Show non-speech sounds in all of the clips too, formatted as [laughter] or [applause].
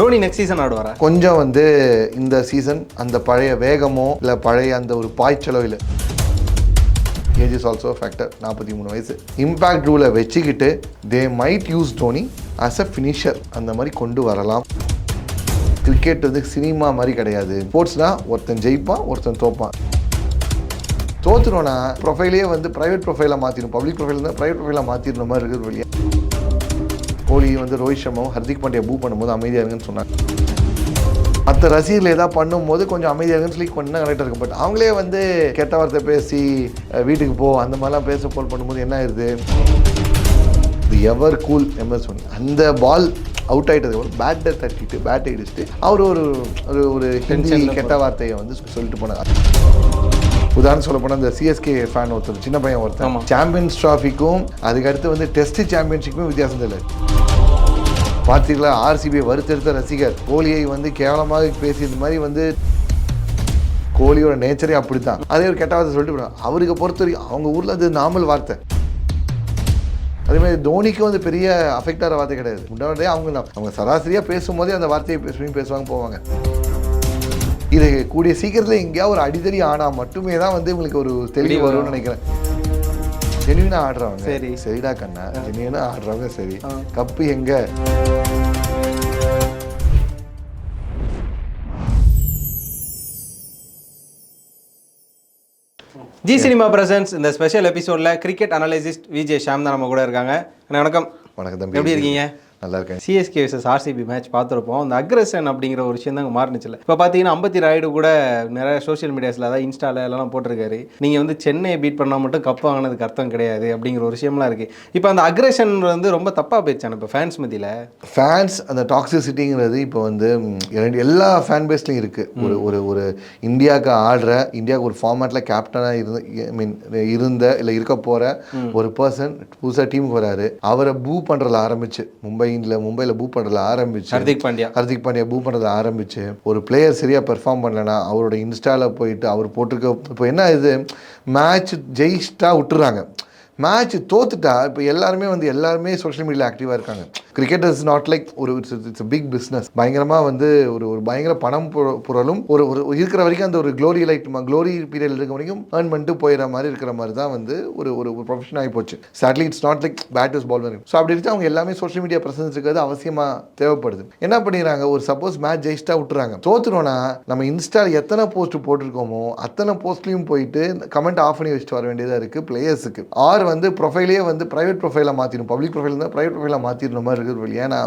Dhoni next season ஆடுவாரா? கொஞ்சம் வந்து இந்த சீசன் அந்த பழைய வேகமோ இல்லை பழைய அந்த ஒரு பாய்ச்சலோ இல்லை. ஏஜ் இஸ் ஆல்சோ ஃபேக்டர் நாற்பத்தி மூணு வயசு. இம்பேக்ட் ரூலை வச்சுக்கிட்டு they might use Dhoni as a finisher அந்த மாதிரி கொண்டு வரலாம். கிரிக்கெட் வந்து சினிமா மாதிரி கிடையாது. ஸ்போர்ட்ஸ்னா ஒருத்தன் ஜெயிப்பான் ஒருத்தன் தோப்பான். தோத்துருவோன்னா ப்ரொஃபைலே வந்து ப்ரைவேட் ப்ரொஃபைலாக மாற்றிடும் பப்ளிக் ப்ரொஃபைல் இருந்தால் ப்ரைவேட் ப்ரொஃபைலாக மாற்றிடுற மாதிரி இருக்கிற வழியாக கோலி வந்து ரோஹித் சர்மாவும் ஹர்திக் பாண்டியா பூ பண்ணும்போது அமைதியாக இருங்கன்னு சொன்னாங்க. மற்ற ரசிகர்கள் ஏதாவது பண்ணும்போது கொஞ்சம் அமைதியாக இருங்கன்னு சொல்லி கொஞ்சம் கரெக்டாக இருக்கும். பட் அவங்களே வந்து கெட்ட வார்த்தை பேசி வீட்டுக்கு போ அந்த மாதிரிலாம் பேச போல் பண்ணும்போது என்ன ஆயிருது? இது எவர் கூல் எம்எஸ் ஒன் அந்த பால் அவுட் ஆகிட்டது பேட்டை தட்டிட்டு பேட்டை இடிச்சிட்டு அவர் ஒரு ஒரு ஒரு ஹிந்தி கெட்ட வார்த்தையை வந்து சொல்லிட்டு போனார். உதாரணம் சொல்ல போனால் இந்த சிஎஸ்கே ஃபேன் ஒருத்தர் சின்ன பையன் ஒருத்தன் ஆமா. சாம்பியன்ஸ் ட்ராஃபிக்கும் அதுக்கடுத்து வந்து டெஸ்ட் சாம்பியன்ஷிப்புக்கும் வித்தியாசம் தெரியல பார்த்தீங்களா ஆர்சிபி வறுத்தெடுத்த ரசிகர். கோலியை வந்து கேவலமாக பேசியது மாதிரி வந்து கோலியோட நேச்சரே அப்படித்தான். அதே ஒரு கெட்ட வார்த்தை சொல்லிட்டு போனாங்க. அவருக்கு பொறுத்த வரைக்கும் அவங்க ஊரில் அது நார்மல் வார்த்தை. அதே மாதிரி தோனிக்கும் வந்து பெரிய அஃபெக்ட் ஆகிற வார்த்தை கிடையாது. முன்னாடியே அவங்க அவங்க சராசரியாக பேசும்போதே அந்த வார்த்தையை பேசுவீங்க பேசுவாங்க போவாங்க. இது கூடிய சீக்கிரத்தில் எங்கேயாவது ஒரு அடிதடி ஆனால் மட்டுமே தான் வந்து உங்களுக்கு ஒரு தெளிவு வரும்னு நினைக்கிறேன். ஜெனுவினா ஆடுறவங்க சரி. சரிடா கண்ணா ஜெனுவினா ஆடுறவங்க சரி. கப்பு எங்க? ஜி சினிமா பிரசன்ஸ் இந்த ஸ்பெஷல் எபிசோட்ல கிரிக்கெட் அனலிசிஸ்ட் விஜய் ஷாம் தான் நம்ம கூட இருக்காங்க. அண்ணா, வணக்கம். வணக்கம் தம்பி. எப்படி இருக்கீங்க? நல்லா இருக்கேன். சிஎஸ்கே vs ஆர்சிபி மேட்ச் பார்த்துருப்போம். அந்த அக்ரஷன் அப்படிங்கிற ஒரு விஷயம் தான் மாறுனுச்சுல இப்போ பார்த்தீங்கன்னா அம்பத்தி ராயுடு கூட நிறைய சோஷியல் மீடியாஸில் அதாவது இன்ஸ்டால எல்லாம் போட்டிருக்காரு. நீங்கள் வந்து சென்னையை பீட் பண்ணால் மட்டும் கப் வாங்கினதுக்கு அர்த்தம் கிடையாது அப்படிங்கிற ஒரு விஷயம்லாம் இருக்குது இப்போ அந்த அக்ரஷன் வந்து ரொம்ப தப்பாக போயிடுச்சான இப்போ ஃபேன்ஸ் மத்தியில்? ஃபேன்ஸ் அந்த டாக்ஸிசிட்டிங்கிறது இப்போ வந்து எல்லா ஃபேன் பேஸ்லையும் இருக்குது ஒரு ஒரு ஒரு இந்தியாவுக்கு ஆடுற இந்தியாவுக்கு ஒரு ஃபார்மேட்டில் கேப்டனாக இருந்து ஐ மீன் இருந்த இல்லை இருக்க போகிற ஒரு பர்சன் புதுசாக டீமுக்கு வராரு. அவரை பூ பண்ணுறதுல ஆரம்பிச்சு. மும்பையில் மும்பையில் பூ பண்ணுறதுல ஆரம்பிச்சு ஹர்திக் பாண்டியா. ஹர்திக் பாண்டியா பூ பண்ணுறத ஆரம்பிச்சு ஒரு பிளேயர் சரியாக பெர்ஃபார்ம் பண்ணலனா அவரோட இன்ஸ்டாவில் போயிட்டு அவர் போட்டிருக்க இப்போ என்ன இது? மேட்ச் ஜெயிச்சிட்டா விட்டுறாங்க. மேட்ச் தோத்துட்டா இப்போ எல்லாருமே வந்து எல்லாருமே சோஷியல் மீடியாவில் ஆக்டிவாக இருக்காங்க. கிரிக்கெட் இஸ் நாட் லைக் ஒரு இட்ஸ் இட்ஸ் பிக் பிஸ்னஸ் பயங்கரமாக வந்து ஒரு ஒரு பயங்கர பணம் புரளும் ஒரு ஒரு இருக்கிற வரைக்கும் அந்த ஒரு க்ளோரி லைட் க்ளோரி பீரியட் இருக்க வரைக்கும் ஏர்ன் பண்ணிட்டு போயிடுற மாதிரி இருக்கிற மாதிரி தான் வந்து ஒரு ஒரு ப்ரொஃபஷன் ஆகி போச்சு. Sadly it's not like bat is ball so அப்படி இருந்து அவங்க எல்லாமே சோஷியல் மீடியா பிரசன்ஸ் இருக்கிறது அவசியமாக தேவைப்படுது. என்ன பண்ணிடுறாங்க? ஒரு சப்போஸ் மேட்ச் ஜெயிச்சிட்டா விட்டுறாங்க. தோத்துறோன்னா நம்ம இன்ஸ்டால எத்தனை போஸ்ட் போட்டிருக்கோமோ அத்தனை போஸ்ட்லையும் போயிட்டு கமெண்ட் ஆஃப் பண்ணி வச்சுட்டு வர வேண்டியதாக இருக்குது பிளேயர்ஸுக்கு ஆர் வந்து ப்ரொஃபைலே வந்து ப்ரைவேட் ப்ரொஃபைலாக மாற்றிடும் பப்ளிக் ப்ரொஃபைல் இருந்தால் ப்ரைவேட் ப்ரொஃபைலாக மாற்றிடுற மாதிரி இருக்குது. ஏன்னா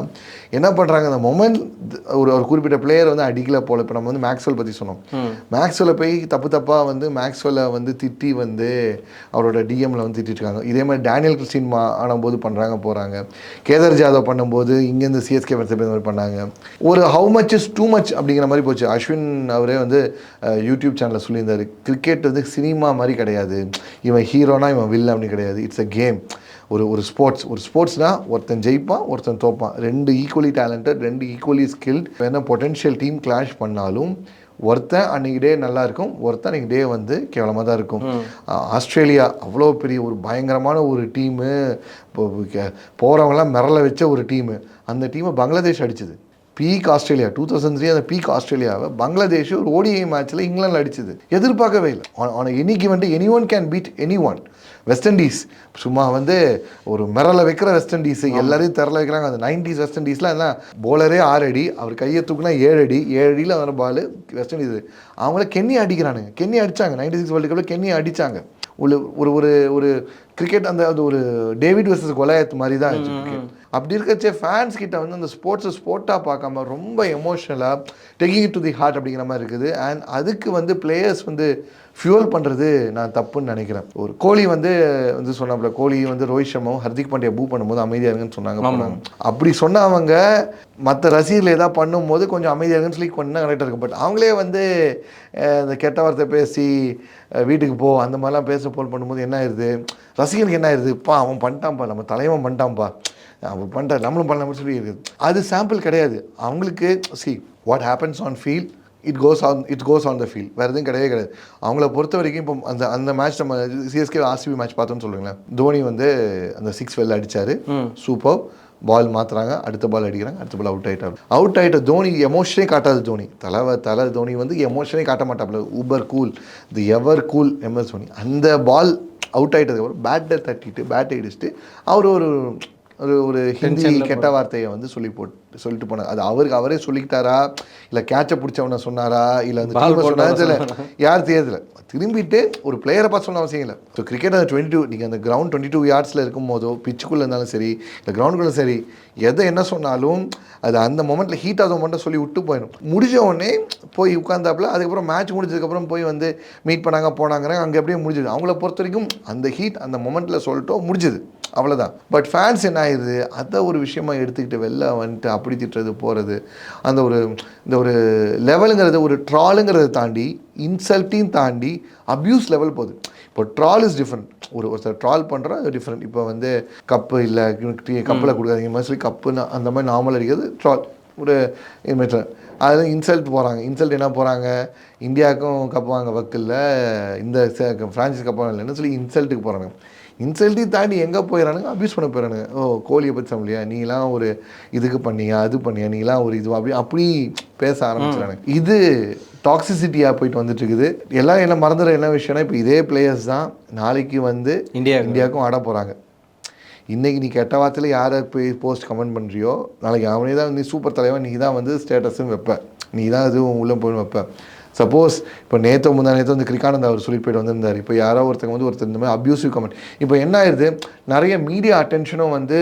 என்ன பண்ணுறாங்க அந்த மொமெண்ட் ஒரு ஒரு குறிப்பிட்ட பிளேயர் வந்து அடிக்கல போல. இப்போ நம்ம வந்து மேக்ஸ்வெல் பற்றி சொன்னோம். மேக்ஸ்வெல்லை போய் தப்பு தப்பாக வந்து மேக்ஸ்வெல்லை வந்து திட்டி வந்து அவரோட டிஎம்ல வந்து திட்டிட்டு இருக்காங்க. இதே மாதிரி டேனியல் கிறிஸ்டின் மா ஆனும்போது பண்ணுறாங்க போகிறாங்க கேதர் ஜாதவ் பண்ணும்போது இங்கேருந்து சிஎஸ்கே மாதிரி பண்ணாங்க. ஒரு how much is too much அப்படிங்கிற மாதிரி போச்சு. அஸ்வின் அவரே வந்து யூடியூப் சேனலில் சொல்லியிருந்தாரு. கிரிக்கெட் வந்து சினிமா மாதிரி கிடையாது. இவன் ஹீரோனா இவன் வில்ல அப்படி கிடையாது. இட்ஸ் அ கேம் ஒரு ஒரு ஸ்போர்ட்ஸ் ஒரு ஸ்போர்ட்ஸ்னால் ஒருத்தன் ஜெயிப்பான் ஒருத்தன் தோப்பான். ரெண்டு ஈக்குவலி டேலண்டட் ரெண்டு ஈக்குவலி ஸ்கில்ட் வேணா பொட்டென்ஷியல் டீம் கிளாஷ் பண்ணாலும் ஒருத்தன் அன்னைக்கு டே நல்லா இருக்கும் ஒருத்தன் அன்னைக்கு டே வந்து கேவலமாக தான் இருக்கும். ஆஸ்திரேலியா அவ்வளோ பெரிய ஒரு பயங்கரமான ஒரு டீமு போகிறவங்களாம் மிரள வச்ச ஒரு டீமு அந்த டீமை பங்களாதேஷ் அடிச்சது. Peak Australia two thousand three அந்த பீக் ஆஸ்திரேலியாவை பங்களாதேஷ் ஒரு ஓடிஐ மேட்ச்சில் இங்கிலாந்து அடிச்சது. எதிர்பார்க்கவே இல்லை. ஆன் எனி வந்து any one can beat any one West Indies சும்மா வந்து ஒரு மிரள வைக்கிற வெஸ்ட் இண்டீஸ் எல்லாரையும் திரள வைக்கிறாங்க. அந்த நைன்டிஸ் வெஸ்ட் இண்டீஸ்லாம் என்ன போலரே ஆறு அடி அவர் கையை தூக்குனா ஏழு அடி ஏழு அடியில் வர பால் வெஸ்ட் இண்டீஸ் அவங்கள கென்னி அடிக்கிறானுங்க. கென்னி அடிச்சாங்க. நைன்டி சிக்ஸ் வேர்ல்டு கப்பில் கென்னி அடிச்சாங்க. ஒரு ஒரு ஒரு ஒரு கிரிக்கெட் அந்த அது ஒரு டேவிட் வர்சஸ் கொலாயத் மாதிரி தான் இருந்துச்சு. அப்படி இருக்கச்சே ஃபேன்ஸ் கிட்ட வந்து அந்த ஸ்போர்ட்ஸை ஸ்போர்ட்டாக பார்க்காம ரொம்ப எமோஷ்னலாக டேக்கிங் டு தி ஹார்ட் அப்படிங்கிற மாதிரி இருக்குது. அண்ட் அதுக்கு வந்து பிளேயர்ஸ் வந்து ஃபியூல் பண்ணுறது நான் தப்புன்னு நினைக்கிறேன். ஒரு கோலி வந்து வந்து சொன்னாப்புல கோலி வந்து ரோஹித் சர்மாவும் ஹர்திக் பாண்டியா பூ பண்ணும்போது அமைதியாக இருங்கன்னு சொன்னாங்க. அப்படி சொன்னவங்க மற்ற ரசிகர்கள் ஏதாவது பண்ணும்போது கொஞ்சம் அமைதியாக இருங்கன்னு சொல்லி கொஞ்சம் கரெக்டாக இருக்கும். பட் அவங்களே வந்து இந்த கெட்ட வார்த்தை பேசி வீட்டுக்கு போ அந்த மாதிரிலாம் பேச போல் பண்ணும்போது என்ன ஆயிடுது ரசிகனுக்கு என்ன ஆயிடுது பா அவன் பண்ணிட்டான்ப்பா நம்ம தலைவன் பண்ணிட்டான்ப்பா. அவன் பண்ணிட்டான் நம்மளும் பண்ணலாம்னு சொல்லி இருக்குது. அது சாம்பிள் கிடையாது. அவங்களுக்கு see what happens on feel it goes on it goes on the field வேறு எதுவும் கிடையவே கிடையாது. அவங்கள பொறுத்த வரைக்கும் இப்போ அந்த அந்த மேட்ச் நம்ம சிஎஸ்கே ஆர்சிபி மேட்ச் பார்த்தோம்னு சொல்லுங்களேன். தோனி வந்து அந்த சிக்ஸ் வெல்ல அடிச்சாரு. சூப்பர் பால் மாற்றுறாங்க அடுத்த பால் அடிக்கிறாங்க. அடுத்த பால் அவுட் ஆகிட்டாங்க அவுட் ஆகிட்ட தோனி எமோஷனே காட்டாது தோனி. தலைவ தலை தோனி வந்து எமோஷனே காட்ட மாட்டாப்புல. Uber cool the ever cool MS Dhoni. அந்த பால் அவுட் ஆகிட்டதுக்கப்புறம் பேட்டை தட்டிட்டு பேட்டை இடிச்சிட்டு அவர் ஒரு ஒரு ஒரு ஹிந்தி கெட்ட வார்த்தையை வந்து சொல்லி போட்டு சொல்லிட்டு போனார். அது அவருக்கு அவரே சொல்லிக்கிட்டாரா? இல்லை கேட்சை பிடிச்சவனை சொன்னாரா? இல்லை அந்த சொன்னாரா? யார் தெரியல திரும்பிட்டு ஒரு பிளேயரை பார்த்து சொன்ன அவசியம் இல்லை. ஸோ கிரிக்கெட் அந்த டுவெண்ட்டி டூ நீங்கள் அந்த கிரவுண்ட் டுவெண்ட்டி டூ யார்ட்ஸில் இருக்கும் போதோ பிச்சுக்குள்ளே இருந்தாலும் சரி இல்லை கிரவுண்டுக்குள்ளே சரி எதை என்ன சொன்னாலும் அது அந்த மொமெண்ட்டில் ஹீட் ஆகும் மட்டும் சொல்லி விட்டு போயிடும். முடிஞ்ச உடனே போய் உட்காந்தாப்புல அதுக்கப்புறம் மேட்ச் முடிஞ்சதுக்கப்புறம் போய் வந்து மீட் பண்ணாங்க போனாங்கிறாங்க அங்கே அப்படியே முடிஞ்சுது. அவங்கள பொறுத்த வரைக்கும் அந்த ஹீட் அந்த மொமெண்ட்டில் சொல்லிட்டோம் முடிஞ்சுது. அவ்வளோதான் பட் ஃபேன்ஸ் என்ன ஆயிடுது? அதை ஒரு விஷயமா எடுத்துக்கிட்டு வெளில வந்துட்டு அப்படி திட்டுறது போகிறது அந்த ஒரு இந்த ஒரு லெவலுங்கிறது ஒரு ட்ராலுங்கிறத தாண்டி இன்சல்ட்டையும் தாண்டி அப்யூஸ் லெவல் போகுது. இப்போ ட்ரால் இஸ் டிஃப்ரெண்ட் ஒரு ஒருத்தர் ட்ரால் பண்ணுறோம் அது டிஃப்ரெண்ட் இப்போ வந்து கப்பு இல்லை கப்பில் கொடுக்காதீங்க மாதிரி சொல்லி கப்புன்னு அந்த மாதிரி நார்மல் அடிக்கிறது ட்ரால் ஒரு இதுமாதிரி அது இன்சல்ட் போகிறாங்க இன்சல்ட் என்ன போகிறாங்க இந்தியாவுக்கும் கப்பு வாங்க வக்கில்ல. இந்த ஃப்ரான்சைஸ் கப்பு இல்லைன்னு சொல்லி இன்சல்ட்டுக்கு போகிறாங்க இன்சல்ட்டையும் தாண்டி எங்கே போயிடறானுங்க அப்யூஸ் பண்ண போயிடறானுங்க ஓ கோழியை பற்றி சொல்லலையா நீலாம் ஒரு இதுக்கு பண்ணியா? அது பண்ணியா? நீலாம் ஒரு இது அப்படி அப்படி பேச ஆரம்பிச்சிடறாங்க இது டாக்ஸிசிட்டியாக போயிட்டு வந்துட்டு இருக்குது எல்லாம் என்ன மறந்துடுற என்ன விஷயம்னா இப்போ இதே பிளேயர்ஸ் தான் நாளைக்கு வந்து இந்தியா இந்தியாவுக்கும் ஆட போகிறாங்க இன்றைக்கி நீ கெட்ட வார்த்தையில் யாரை போய் போஸ்ட் கமெண்ட் பண்ணுறியோ நாளைக்கு அவனே தான் நீ சூப்பர் தலைவன். நீ தான் வந்து ஸ்டேட்டஸும் வைப்ப. நீ தான் இதுவும் உள்ளே போய் வைப்ப. சப்போஸ் இப்போ நேற்று முந்தா நேற்று வந்து கிரிக்கானந்த் அவர் சொல்லிட்டு போயிட்டு வந்திருந்தார். இப்போ யாரோ ஒருத்தங்க வந்து ஒருத்தர் இந்த மாதிரி அப்யூசிவ் கமெண்ட் இப்போ என்ன ஆயிடுது நிறைய மீடியா அட்டென்ஷனும் வந்து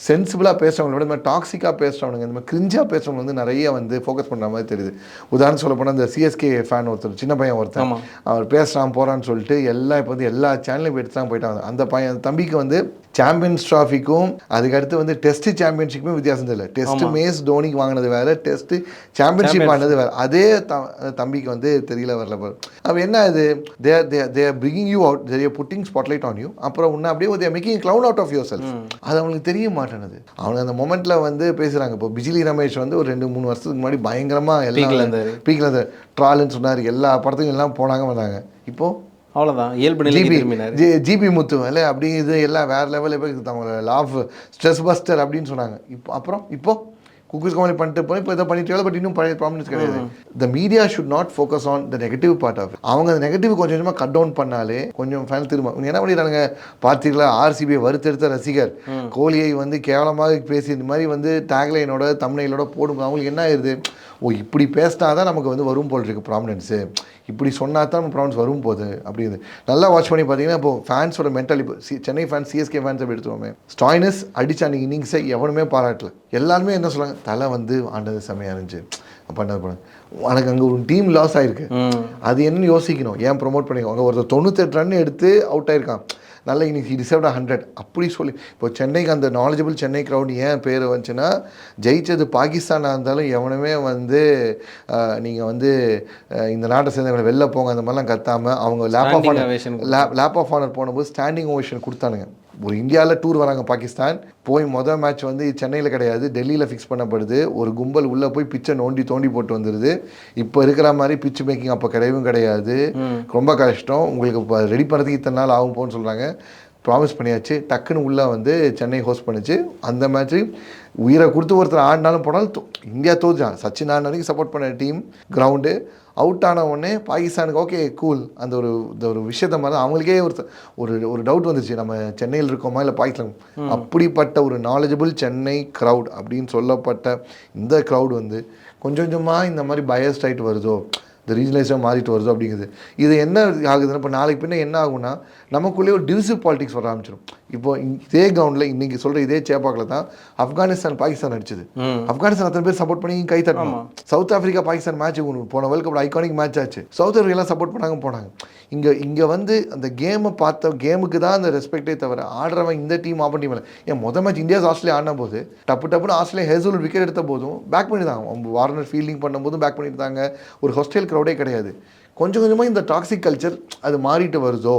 சென்சிபிளாக பேசுகிறவங்கள விட இந்த மாதிரி டாக்ஸிக்காக பேசுகிறவங்க இந்த மாதிரி கிரிஞ்சாக பேசுகிறவங்க வந்து நிறைய வந்து ஃபோக்கஸ் பண்ணுற மாதிரி தெரியுது. உதாரணம் சொல்ல போனால் இந்த சிஎஸ்கே ஃபேன் ஒருத்தர் சின்ன பையன் ஒருத்தன். அவர் பேசுகிறான் போகிறான்னு சொல்லிட்டு எல்லாம் இப்போ வந்து எல்லா சேனலையும் எடுத்து தான் போயிட்டாங்க அந்த பையன் தம்பிக்கு வந்து சாம்பியன்ஸ் ட்ராஃபிக்கும் அதுக்கடுத்து வந்து டெஸ்ட் சாம்பியன்ஷிப்புமே வித்தியாசம் தெரியல. டெஸ்ட் மேஸ் தோனிக்கு வாங்கினது வேற டெஸ்ட் சாம்பியன்ஷிப் ஆனது வேற. அதே த- தம்பிக்கு வந்து தெரியல வரல பாரு அப்போ என்ன இது? They're they're bringing you out they're putting spotlight on you அப்புறம் உன்ன அப்படியே they're making cloud out of yourself அது அவங்களுக்கு தெரிய மாட்டேனுது. அவங்க அந்த மொமெண்ட்ல வந்து பேசுறாங்க. இப்போ பிஜிலி ரமேஷ் வந்து ஒரு ரெண்டு மூணு வருஷத்துக்கு முன்னாடி பயங்கரமா Peak ல எல்லாம். பீக்கில் அந்த ட்ரால்னு சொன்னார். எல்லா படத்துக்கும் எல்லாம் போனாங்க வந்தாங்க. இப்போ அவ்வளோதான் இயல்பு ஜிபி ஜிபி முத்து இல்லை அப்படி இது எல்லாம் வேற லெவலில் போய் அவங்க லாஃப் ஸ்ட்ரெஸ் பஸ்டர் அப்படின்னு சொன்னாங்க. இப்போ அப்புறம் இப்போ? குக்கர்ஸ் கமாலி பண்ணிட்டு போய் இப்போ இதை பண்ணிட்டு பட் இன்னும் பழைய ப்ராப்ளம்ஸ் கிடையாது. The media should not focus on the negative part of அவங்க அந்த நெகட்டிவ் கொஞ்சம் கொஞ்சமாக கட் டவுன் பண்ணாலே கொஞ்சம் ஃபேன் திரும்ப என்ன பண்ணிடுறாங்க பார்த்தீங்களா ஆர்சிபி வறுத்தெடுத்த ரசிகர். கோலியை வந்து கேவலமாக பேசி இந்த மாதிரி வந்து டேக்லைனோட தமிழையோட போடும் அவங்களுக்கு என்ன ஆயிருது? ஓ இப்படி பேசினா தான் நமக்கு வந்து வரும் போல் இருக்கு ப்ராமினன்ஸு இப்படி சொன்னா தான் நம்ம ப்ராப்ளம்ஸ் வரும் போது அப்படின்னு நல்லா வாட்ச் பண்ணி பார்த்தீங்கன்னா இப்போ ஃபேன்ஸோட மென்டல் இப்போ C Chennai fans CSK fans அப்படி எடுத்துவோமே ஸ்டாயினஸ் அடிச்ச அன்னைக்கு இன்னிங்ஸை எவனுமே பாராட்டல. எல்லாருமே என்ன சொல்றாங்க? தலை வந்து ஆண்டது செம்மையா இருந்துச்சு. பண்ணது பண்ண? உனக்கு அங்கே ஒரு டீம் லாஸ் ஆயிருக்கு. அது என்னன்னு யோசிக்கணும். ஏன் ப்ரோமோட் பண்ணிக்கோ? அங்கே ஒருத்தர் தொண்ணூத்தெட்டு ரன் எடுத்து அவுட் ஆயிருக்கான். நல்ல இன்னைக்கு டிசர்வ் ஹண்ட்ரட் அப்படி சொல்லி இப்போ சென்னைக்கு அந்த நாலேஜபிள் சென்னை க்ரௌட் ஏன் பேர் வந்துச்சுன்னா ஜெயிச்சது பாகிஸ்தானாக இருந்தாலும் எவனுமே வந்து நீங்கள் வந்து இந்த நாட்டை சேர்ந்தவங்களை வெளில போங்க அந்த மாதிரிலாம் கத்தாம அவங்க lap of lap lap of honour போனபோது ஸ்டாண்டிங் ஓவேஷன் கொடுத்தானுங்க. ஒரு இந்தியாவில் டூர் வராங்க பாகிஸ்தான். போய் மொதல் மேட்ச் வந்து சென்னையில் கிடையாது டெல்லியில் ஃபிக்ஸ் பண்ணப்படுது. ஒரு கும்பல் உள்ளே போய் பிச்சை நோண்டி தோண்டி போட்டு வந்துடுது இப்போ இருக்கிற மாதிரி பிச்சு மேக்கிங் அப்போ கிடையவும் கிடையாது. ரொம்ப கஷ்டம். உங்களுக்கு இப்போ ரெடி பண்ணுறதுக்கு இத்தனை நாள் ஆகும் போன்னு சொல்கிறாங்க ப்ராமிஸ் பண்ணியாச்சு. டக்குன்னு உள்ளே வந்து சென்னை ஹோஸ்ட் பண்ணுச்சு. அந்த மேட்ச்சு உயிரை கொடுத்து ஒருத்தர் ஆடினாலும் போனாலும் இந்தியா தோத்துச்சான் சச்சின் ஆடின வரைக்கும் சப்போர்ட் பண்ண டீம் கிரவுண்டு அவுட் ஆன உடனே பாகிஸ்தானுக்கு ஓகே கூல் அந்த ஒரு இந்த ஒரு விஷயத்த மாதிரி அவங்களுக்கே ஒரு ஒரு ஒரு டவுட் வந்துச்சு நம்ம சென்னையில் இருக்கோமா இல்லை பாகிஸ்தான்? அப்படிப்பட்ட ஒரு நாலேஜபிள் சென்னை க்ரௌட் அப்படின்னு சொல்லப்பட்ட இந்த க்ரௌட் வந்து கொஞ்சம் கொஞ்சமாக இந்த மாதிரி பயஸ்ட் ஆகிட்டு வருதோ இந்த ரீஜனலைஸாக மாறிட்டு வருதோ அப்படிங்குது. இது என்ன ஆகுதுன்னா இப்போ நாளைக்கு பின்ன என்ன ஆகும்னா நமக்குள்ளேயே ஒரு டிவிசிவ் பாலிடிக்ஸ் வர ஆரம்பிச்சிடும் இப்போ இதே கிரவுண்டில் இன்னைக்கு சொல்கிற இதே சேப்பாக்கில் தான் ஆப்கானிஸ்தான் பாகிஸ்தான் அடிச்சது. ஆப்கானிஸ்தான் அத்தனை பேர் சப்போர்ட் பண்ணி கை தட்டணும் சவுத் ஆப்பிரிக்கா பாகிஸ்தான் மேட்ச் போன வேர்ல்ட் கப் ஐகானிக் மேட்ச் ஆச்சு. சவுத் ஆப்பிரிக்கெல்லாம் சப்போர்ட் பண்ணாங்க போனாங்க. இங்கே இங்கே வந்து அந்த கேமை பார்த்த கேமுக்கு தான் அந்த ரெஸ்பெக்டே தவிர ஆடுறவன் இந்த டீம் ஆப்பன் டீம் இல்லை. ஏன் மொதல் மேட்ச் இந்தியா ஆஸ்திரேலியா ஆடின போது டப்பு டப்புன்னு ஆஸ்திரேலியா ஹேசல் விக்கெட் எடுத்த போதும் பேக் பண்ணிட்டாங்க. வார்னர் ஃபீல்டிங் பண்ணும்போதும் பேக் பண்ணியிருந்தாங்க ஒரு ஹாஸ்டல் க்ரௌடே கிடையாது. கொஞ்சம் கொஞ்சமாக இந்த டாக்ஸிக் கல்ச்சர் அது மாறிட்டு வருதோ?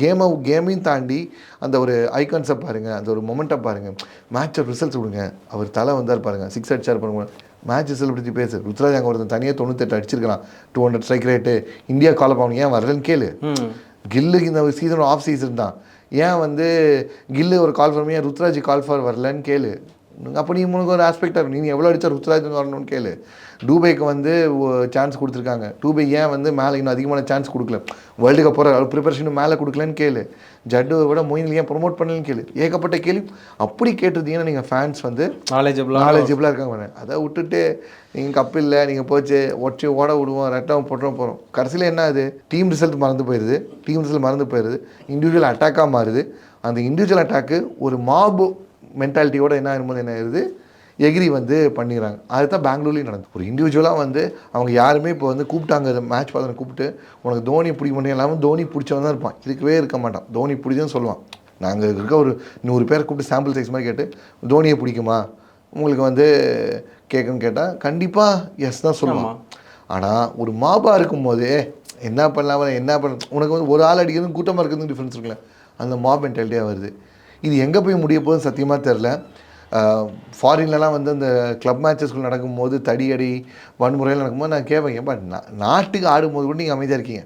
கேமை கேமையும் தாண்டி அந்த ஒரு ஐகான்ஸை பாருங்கள் அந்த ஒரு மொமெண்ட்டை பாருங்கள் மேட்சை ரிசல்ட்ஸ் கொடுங்க. அவர் தலை வந்தார் பாருங்கள் சிக்ஸ் அடிச்சார் பாருங்க மேட்ச் ரிசல்ட் பற்றி பேசு. ருத்ராஜ் அங்கே ஒருத்தன் தனியாக தொண்ணூத்தெட்டு அடிச்சிருக்கலாம் two hundred strike rate India call பண்ண. ஏன் வரலன்னு கேளு. கில்லுக்கு இந்த சீசன் ஆஃப் சீசன் தான். ஏன் வந்து கில்லு ஒரு கால் ஃபார் ஏன் ருத்ராஜ் கால் ஃபார் வரலன்னு கேளு. அப்போ நீ உனக்கு ஒரு ஆஸ்பெக்டாக இருக்கும். நீ எவ்வளோ அடிச்சா ருத்ராஜ் வரணும்னு கேளு. டூபைக்கு வந்து சான்ஸ் கொடுத்துருக்காங்க. டூபை ஏன் வந்து மேலே இன்னும் அதிகமான சான்ஸ் கொடுக்கல? வேர்ல்டு கப் போகிற ப்ரிப்பரேஷன் மேலே கொடுக்கலன்னு கேளு. ஜட்டு விட மொயின் ஏன் ப்ரொமோட் பண்ணலன்னு கேளு. ஏகப்பட்ட கேள்வி. அப்படி கேட்டிருந்தீங்கன்னா நீங்கள் ஃபேன்ஸ் வந்து நாலேஜபிளாக நாலேஜபிளாக இருக்காங்க. அதை விட்டுட்டு நீங்கள் கப்பு இல்லை நீங்கள் போச்சு ஒற்றி ஓட விடுவோம் ரெட்டம் போட்டுறோம் போகிறோம் கடைசியில் என்ன ஆகுது? டீம் ரிசல்ட் மறந்து போயிடுது டீம் ரிசல்ட் மறந்து போயிடுது இண்டிவிஜுவல் அட்டாக்காக மாறுது. அந்த இண்டிவிஜுவல் அட்டாக்கு ஒரு மாபு மென்டாலிட்டியோட என்ன ஆகும்போது என்ன ஆகுது எகிரி வந்து பண்ணிடுறாங்க. அதுதான் பெங்களூர்லேயும் நடந்தது ஒரு இண்டிவிஜுவலாக வந்து அவங்க யாருமே இப்போ வந்து கூப்பிட்டாங்க மேட்ச் பார்த்து கூப்பிட்டு உனக்கு தோனி பிடிக்க முடியும் இல்லாமல் தோனி பிடிச்சவன் தான் இருப்பான். இருக்கவே இருக்க மாட்டான். தோனி பிடிச்சதுன்னு சொல்லுவான். நாங்கள் இருக்க ஒரு நூறு பேரை கூப்பிட்டு சாம்பிள் சைஸ் மாதிரி கேட்டு தோனியை பிடிக்குமா? உங்களுக்கு வந்து கேட்குன்னு கேட்டால் கண்டிப்பாக எஸ் தான் சொல்லுவான். ஆனால் ஒரு மாபா இருக்கும்போது என்ன பண்ணலாம் என்ன பண்ண உனக்கு வந்து ஒரு ஆள் அடிக்கிறது கூட்டமாக இருக்கிறது டிஃப்ரென்ஸ் இருக்குல்ல. அந்த மாப் மென்டாலிட்டியாக வருது. இது எங்கே போய் முடிய போகுதுன்னு சத்தியமாக தெரில ஃபாரின்லலாம் வந்து அந்த கிளப் மேட்சஸ்குள்ள நடக்கும்போது தடியடி வன்முறையில் நடக்கும்போது நான் கேட்பேன் ஏப்பா நா- நாட்டுக்கு ஆடும்போது கூட நீங்கள் அமைதியாக இருக்கீங்க.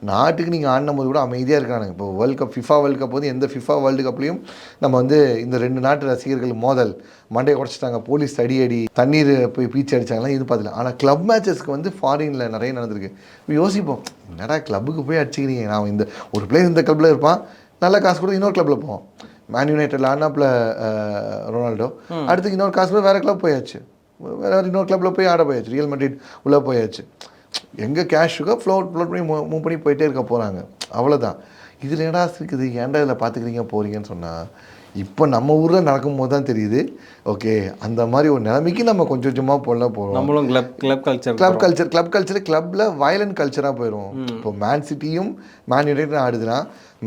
நாட்டுக்கு நீங்கள் ஆடின போது கூட அமைதியாக இருக்கானுங்க. இப்போ world cup FIFA world cup வந்து எந்த ஃபிஃபா வேர்ல்டு கப்லையும் நம்ம வந்து இந்த ரெண்டு நாட்டு ரசிகர்கள் மோதல் மண்டையை உடச்சிட்டாங்க போலீஸ் தடியடி தண்ணீர் போய் பீச்சு அடிச்சாங்கலாம் இது பார்த்துல ஆனால் கிளப் மேட்சஸ்க்கு வந்து ஃபாரினில் நிறைய நடந்திருக்கு. இப்போ யோசிப்போம் என்னடா கிளப்புக்கு போய் அடிச்சுக்கிறீங்க? நான் இந்த ஒரு பிளேயர் இந்த கிளப்பில் இருப்பான் நல்ல காசு கூட இன்னொரு கிளப்பில் போவோம். மேன் யுனைடெட்ல ஆனாப்பில் ரொனால்டோ. அடுத்து இன்னொரு காசு கூட வேறு கிளப் போயாச்சு. வேற இன்னொரு கிளப்பில் போய் ஆட போயாச்சு. ரியல் மெட்ரிட் உள்ளே போயாச்சு. எங்கே கேஷ் இருக்கோ ஃப்ளோட் ஃப்ளோட் பண்ணி மூவ் பண்ணி போயிட்டே இருக்க போகிறாங்க அவ்வளோதான் இதில் என்னடா இருக்குது? ஏன்டா இதில் பார்த்துக்கிறீங்க போகிறீங்கன்னு சொன்னால் இப்போ நம்ம ஊரில் நடக்கும்போது தான் தெரியுது. ஓகே அந்த மாதிரி ஒரு நிலைமைக்கு நம்ம கொஞ்சம் கொஞ்சமாக போடல போகிறோம் நம்மளும் club club culture club culture club culture கிளப்பில் வயலண்ட் கல்ச்சராக போயிடும் இப்போ மேன் சிட்டியும் மேன் யுனைடட் ஆடுதுன்னா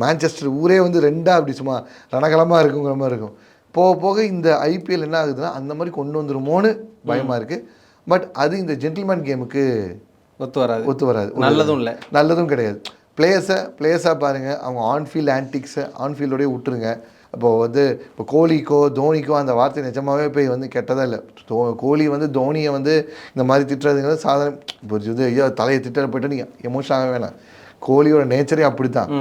மேன்செஸ்டர் ஊரே வந்து ரெண்டா அப்படி சும்மா ரணகலமாக இருக்குங்கிற மாதிரி இருக்கும். போக போக இந்த ஐபிஎல் என்ன ஆகுதுன்னா அந்த மாதிரி கொண்டு வந்துருமோன்னு பயமாக இருக்குது பட் அது இந்த ஜென்டில்மேன் கேமுக்கு ஒத்து வராது. ஒத்து வராது. நல்லதும் இல்லை. நல்லதும் கிடையாது. பிளேயர்ஸை பிளேயர்ஸாக பாருங்கள் அவங்க ஆன்ஃபீல்ட் ஆன்டிக்ஸை ஆன்ஃபீல்டோடய விட்டுருங்க. இப்போ வந்து இப்போ கோலிக்கோ தோனிக்கோ அந்த வார்த்தை நிஜமாவே போய் வந்து கெட்டதா இல்லை. தோ கோலி வந்து தோனியை வந்து இந்த மாதிரி திட்டுறதுங்கிறது சாதாரண இப்போ இது ஐயோ தலையை திட்ட போயிட்டு நீங்கள் எமோஷன் ஆக வேணாம். கோலியோட நேச்சரே அப்படி தான்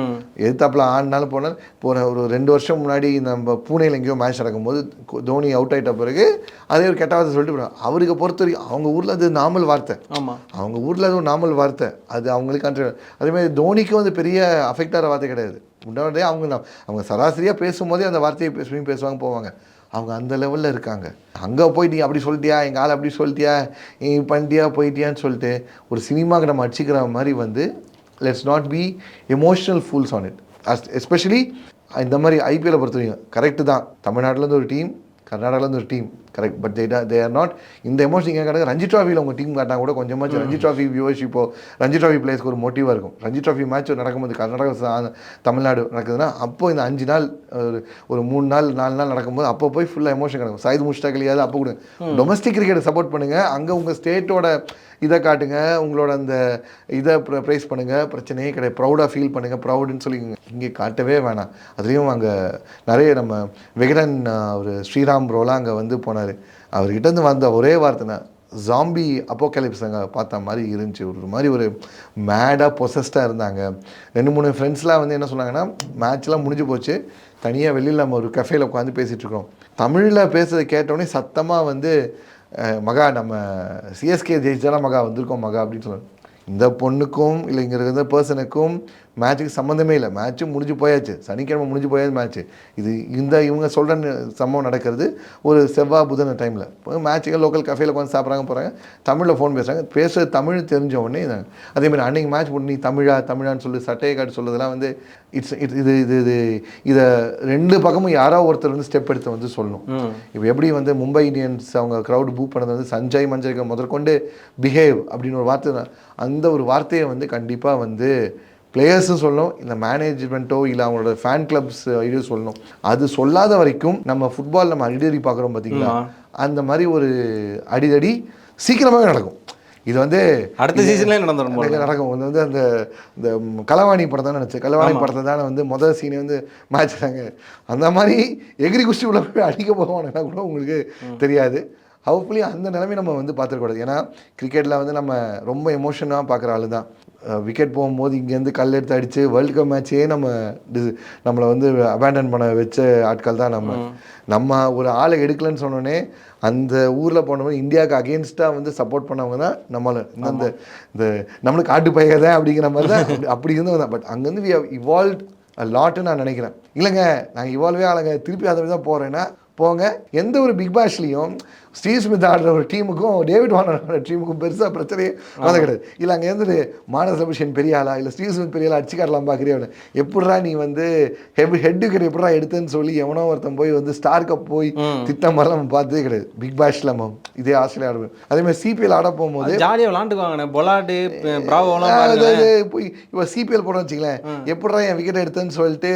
எதிர்த்தாப்புல ஆடினாலும் போனால் போன ஒரு ரெண்டு வருஷம் முன்னாடி நம்ம பூனேயில் எங்கேயோ மேட்ச் நடக்கும்போது தோனி அவுட் ஆயிட்ட பிறகு அதே ஒரு கெட்ட வார்த்தை சொல்லிட்டு போயிடுவாங்க. அவருக்கு பொறுத்த வரைக்கும் அவங்க ஊரில் அது நார்மல் வார்த்தை. ஆமாம் அவங்க ஊரில் அது ஒரு நார்மல் வார்த்தை. அது அவங்களுக்கு அதேமாதிரி தோனிக்கும் அது பெரிய அஃபெக்ட் ஆகிற வார்த்தை கிடையாது. முன்னாடியே அவங்க அவங்க சராசரியாக பேசும்போதே அந்த வார்த்தையை பேசுவீங்க பேசுவாங்க போவாங்க. அவங்க அந்த லெவலில் இருக்காங்க. அங்கே போய் நீ அப்படி சொல்லிட்டியா? எங்கள் ஆள் அப்படி சொல்லிட்டியா? நீ பண்ணிட்டியா? போயிட்டியான்னு சொல்லிட்டு ஒரு சினிமாவுக்கு நம்ம அடிச்சுக்கிற மாதிரி வந்து let's not be emotional fools on it especially இந்த மாதிரி ஐபிஎல்லை பொறுத்த வரைக்கும் கரெக்டு தான். தமிழ்நாட்டிலேருந்து ஒரு டீம் கர்நாடகாலேருந்து ஒரு team correct but they they are not இந்த எமோஷன் இங்கே கிடக்கு ரஞ்சி ட்ராஃபியில் உங்கள் டீம் காட்டினா கூட கொஞ்சமாச்சும் ரஞ்சி ட்ராஃபி வியூவர்ஷிப்போ ரஞ்சி ட்ராஃபி பிளேஸ்க்கு ஒரு மோட்டிவாக இருக்கும். ரஞ்சி ட்ராஃபி மேட்ச் நடக்கும்போது கர்நாடகா தமிழ்நாடு நடக்குதுன்னா அப்போ இந்த அஞ்சு நாள் ஒரு ஒரு மூணு நாள் நாலு நாள் நடக்கும்போது அப்போ போய் ஃபுல்லாக எமோஷன் கிடக்கும். சைது முஷ்டாக் இல்லையாவது அப்போ கொடுங்க. டொமஸ்டிக் கிரிக்கெட்டை சப்போர்ட் பண்ணுங்கள் அங்கே உங்கள் ஸ்டேட்டோட இதை காட்டுங்க. உங்களோட அந்த இதை ப்ரைஸ் பண்ணுங்கள் பிரச்சனையே கிடையாது. ப்ரௌடாக ஃபீல் பண்ணுங்கள் ப்ரௌடுன்னு சொல்லி இங்கே காட்டவே வேணாம். அதுலேயும் அங்கே நிறைய நம்ம விகடன் ஒரு ஸ்ரீராம் ப்ரோலாம் அங்கே வந்து போனார். அவர்கிட்ட வந்த ஒரே வார்த்தைனா ஜாம்பி அப்போகலிப்ஸ் அங்கே பார்த்த மாதிரி இருந்துச்சு. ஒரு மாதிரி ஒரு மேடாக பொசஸ்டாக இருந்தாங்க. ரெண்டு மூணு ஃப்ரெண்ட்ஸ்லாம் வந்து என்ன சொன்னாங்கன்னா மேட்ச்லாம் முடிஞ்சு போச்சு. தனியாக வெளியில் நம்ம ஒரு கஃபேல உட்காந்து பேசிகிட்டு இருக்கோம். தமிழில் பேசுறதை கேட்டோடனே சத்தமாக வந்து மகா நம்ம சிஎஸ்கே ஜெயிச்சாலும் மகா வந்திருக்கோம் மகா அப்படின்னு சொல்லுவாங்க இந்த பொண்ணுக்கும் இல்லை இங்கே இருக்கிற பர்சனுக்கும் மேட்ச்சுக்கு சம்மந்தமே இல்லை. மேட்ச்சும் முடிஞ்சு போயாச்சு. சனிக்கிழமை முடிஞ்சு போயாச்சு மேட்ச்சு இது இந்த இவங்க சொல்கிற சம்பவம் நடக்கிறது ஒரு செவ்வாய் புதன் டைமில் இப்போ மேட்ச்சுக்கு லோக்கல் கஃபேல உட்காந்து சாப்பிட்றாங்க போகிறாங்க தமிழில் ஃபோன் பேசுகிறாங்க பேசுகிறது தமிழ் தெரிஞ்ச உடனே இதாங்க அதே மாதிரி அன்னைக்கு மேட்ச் போட்டு நீ தமிழா தமிழான்னு சொல்லி சட்டையை காட்டி சொல்லுறதுலாம் வந்து இட்ஸ் இது இது இது இது இதை ரெண்டு பக்கமும் யாரோ ஒருத்தர் வந்து ஸ்டெப் எடுத்து வந்து சொல்லணும். இப்போ எப்படி வந்து மும்பை இந்தியன்ஸ் அவங்க க்ரௌட் பூ பண்ணது வந்து சஞ்சய் மஞ்சள் முதற்கொண்டு பிஹேவ் அப்படின்னு ஒரு வார்த்தை தான். அந்த ஒரு வார்த்தையை வந்து கண்டிப்பாக வந்து பிளேயர்ஸும் சொல்லணும் இல்லை மேனேஜ்மெண்ட்டோ இல்லை அவங்களோட ஃபேன் கிளப்ஸ் ஐடியோ சொல்லணும். அது சொல்லாத வரைக்கும் நம்ம ஃபுட்பால் நம்ம அடிதடி பார்க்குறோம் பார்த்தீங்களா. அந்த மாதிரி ஒரு அடிதடி சீக்கிரமாகவே நடக்கும். இது வந்து அடுத்த சீசன்லேயே நடந்துடும் நடக்கும். இது வந்து அந்த இந்த ம், களவாணி படம் தான் நினச்சேன். களவாணி படத்தை தானே வந்து முதல் சீனே வந்து மேட்ச் தாங்க. அந்த மாதிரி எகிரி குஸ்தி உள்ள போய் அடிக்க போவானுன்னா கூட உங்களுக்கு தெரியாது. ஹவுப்ஃபுல்லி அந்த நிலைமை நம்ம வந்து பார்த்துக்கூடாது ஏன்னா கிரிக்கெட்டில் வந்து நம்ம ரொம்ப எமோஷனாக பார்க்குற ஆளு தான் விக்கெட் போகும்போது இங்கேருந்து கல் எடுத்து அடித்து வேர்ல்டு கப் மேட்சே நம்ம dis- நம்மளை வந்து அபேண்டன் பண்ண வச்ச ஆட்கள் தான் நம்ம. நம்ம ஒரு ஆளை எடுக்கலன்னு சொன்னோடனே அந்த ஊரில் போனவங்க இந்தியாவுக்கு அகேன்ஸ்டாக வந்து சப்போர்ட் பண்ணவங்க தான் நம்மளை. இந்த இந்த- நம்மளுக்கு ஆட்டு பையதான் அப்படிங்கிற மாதிரி தான் [laughs] அப்படி- இருந்தவங்க தான் பட் அங்கேருந்து வி இவால்வ் லாட்டுன்னு நான் நினைக்கிறேன். இல்லைங்க நான் இவால்வே ஆளுங்க திருப்பி அதை தான் போகிறேன்னா போங்க. எந்த ஒரு பிக் பாஷ்லேயும் ஸ்டீவ் ஸ்மித் ஆடுற ஒரு டீமுக்கும் டேவிட் வார்னர் ஆடுற டீமுக்கும் பெருசாக பிரச்சனையே வந்து கிடையாது. இல்லை அங்கே இருந்து மானஸ் அபிஷன் பெரிய ஆளா? இல்லை ஸ்டீவ் ஸ்மித் பெரிய ஆளா? அடிச்சு காட்டலாம் பார்க்குறியா எப்படிடா நீ வந்து ஹெட் ஹெட் விக்கெட் எப்படா எடுத்தேன்னு சொல்லி எவனோ ஒருத்தன் போய் வந்து ஸ்டார் கப் போய் திட்டம் நம்ம பார்த்ததே கிடையாது. பிக் பாஷ்ல நம்ம இதே ஆஸ்திரேலியா ஆடுவோம் அதே மாதிரி சிபிஎல் ஆட போகும்போது ஜாலியாக பொலாடு அதாவது போய் இப்போ சிபிஎல் போட வச்சுங்களேன் எப்படிடா என் விக்கெட் எடுத்தேன்னு சொல்லிட்டு